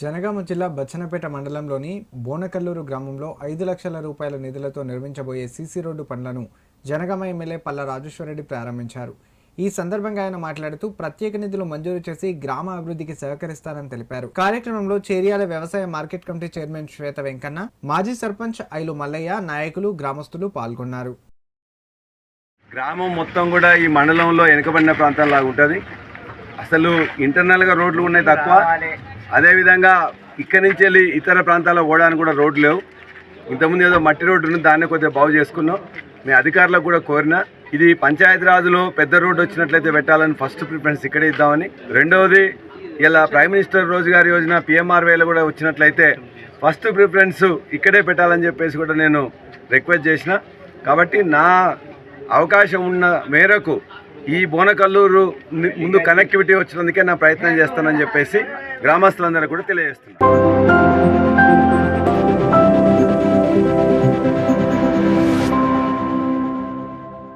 జనగామ జిల్లా బచ్చనపేట మండలంలోని బోనకల్లూరు గ్రామంలో ఐదు లక్షల రూపాయల నిధులతో నిర్మించబోయే సీసీ రోడ్డు పనులను జనగామ ఎమ్మెల్యే పల్ల రాజేశ్వరరెడ్డి ప్రారంభించారు. ఈ సందర్భంగా ఆయన మాట్లాడుతూ ప్రత్యేక నిధులు మంజూరు చేసి గ్రామ అభివృద్ధికి సహకరిస్తారని తెలిపారు. కార్యక్రమంలో చేరియాల వ్యవసాయ market committee chairman Shweta Venkanna మాజీ సర్పంచ్ ఐలు మల్లయ్య నాయకులు గ్రామస్తులు పాల్గొన్నారు. గ్రామం మొత్తం కూడా ఈ మండలంలో వెనుకబడిన ప్రాంతాల్లాగా ఉంటుంది. అసలు ఇంటర్నల్గా రోడ్లు ఉన్నాయి తక్కువ. అదేవిధంగా ఇక్కడి నుంచి వెళ్ళి ఇతర ప్రాంతాల్లో పోవడానికి కూడా రోడ్లు లేవు. ఇంతకుముందు ఏదో మట్టి రోడ్డు ఉంది దాన్ని కొద్దిగా బాగు చేసుకున్నాం. మీ అధికారులకు కూడా కోరిన ఇది పంచాయతీరాజులో పెద్ద రోడ్డు వచ్చినట్లయితే పెట్టాలని ఫస్ట్ ప్రిఫరెన్స్ ఇక్కడే ఇద్దామని. రెండవది ఇలా ప్రైమ్ మినిస్టర్ రోజ్గార్ యోజన పిఎంఆర్వేలో కూడా వచ్చినట్లయితే ఫస్ట్ ప్రిఫరెన్స్ ఇక్కడే పెట్టాలని చెప్పేసి కూడా నేను రిక్వెస్ట్ చేసిన. కాబట్టి నా అవకాశం ఉన్న మేరకు ఈ బోనకల్లూరు ముందు కనెక్టివిటీ వచ్చినందుకే నా ప్రయత్నం చేస్తానని చెప్పేసి గ్రామస్తులందరూ కూడా తెలియజేస్తున్నాను.